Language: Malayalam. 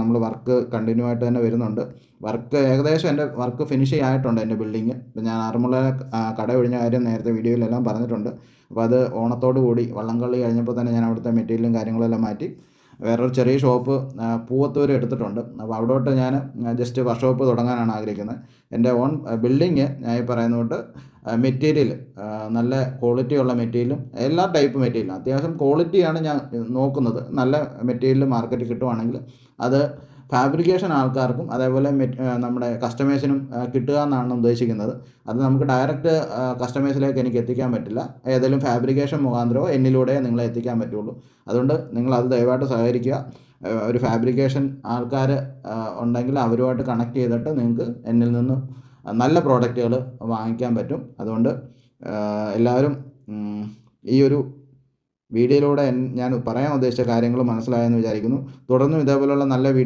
നമ്മൾ വർക്ക് കണ്ടിന്യൂ ആയിട്ട് തന്നെ വരുന്നുണ്ട്. വർക്ക് ഏകദേശം എന്റെ വർക്ക് ഫിനിഷ് ആയിട്ടുണ്ട് എന്റെ ബിൽഡിങ് ഇപ്പം ഞാൻ ആറന്മുള കട ഒഴിഞ്ഞ കാര്യം നേരത്തെ വീഡിയോയിലെല്ലാം പറഞ്ഞിട്ടുണ്ട്. അപ്പോൾ അത് ഓണത്തോടു കൂടി വള്ളംകളി കഴിഞ്ഞപ്പോൾ തന്നെ ഞാൻ അവിടുത്തെ മെറ്റീരിയലും കാര്യങ്ങളെല്ലാം മാറ്റി വേറൊരു ചെറിയ ഷോപ്പ് പൂവത്തൂർ എടുത്തിട്ടുണ്ട്. അപ്പോൾ അവിടോട്ട് ഞാൻ ജസ്റ്റ് വർക്ക്ഷോപ്പ് തുടങ്ങാനാണ് ആഗ്രഹിക്കുന്നത്. എന്റെ ഓൺ ബിൽഡിങ് ഞാൻ ഈ പറയുന്നതുകൊണ്ട് മെറ്റീരിയൽ നല്ല ക്വാളിറ്റി ഉള്ള മെറ്റീരിയലും എല്ലാ ടൈപ്പ് മെറ്റീരിയലും അത്യാവശ്യം ക്വാളിറ്റിയാണ് ഞാൻ നോക്കുന്നത്. നല്ല മെറ്റീരിയൽ മാർക്കറ്റിൽ കിട്ടുവാണെങ്കിൽ അത് ഫാബ്രിക്കേഷൻ ആൾക്കാർക്കും അതേപോലെ നമ്മുടെ കസ്റ്റമേഴ്സിനും കിട്ടുക എന്നാണ് ഉദ്ദേശിക്കുന്നത്. അത് നമുക്ക് ഡയറക്റ്റ് കസ്റ്റമേഴ്സിലേക്ക് എനിക്ക് എത്തിക്കാൻ പറ്റില്ല. ഏതെങ്കിലും ഫാബ്രിക്കേഷൻ മുഖാന്തരമോ എന്നിലൂടെ നിങ്ങളെ എത്തിക്കാൻ പറ്റുള്ളൂ. അതുകൊണ്ട് നിങ്ങൾ അത് ദയവായിട്ട് സഹകരിക്കുക. ഒരു ഫാബ്രിക്കേഷൻ ആൾക്കാർ ഉണ്ടെങ്കിൽ അവരുമായിട്ട് കണക്ട് ചെയ്തിട്ട് നിങ്ങൾക്ക് എന്നിൽ നിന്ന് നല്ല പ്രോഡക്റ്റുകൾ വാങ്ങിക്കാൻ പറ്റും. അതുകൊണ്ട് എല്ലാവരും ഈ ഒരു വീഡിയോയിലൂടെ ഞാൻ പറയാൻ ഉദ്ദേശിച്ച കാര്യങ്ങൾ മനസ്സിലായെന്ന് വിചാരിക്കുന്നു. തുടർന്നും ഇതേപോലെയുള്ള നല്ല വീഡിയോ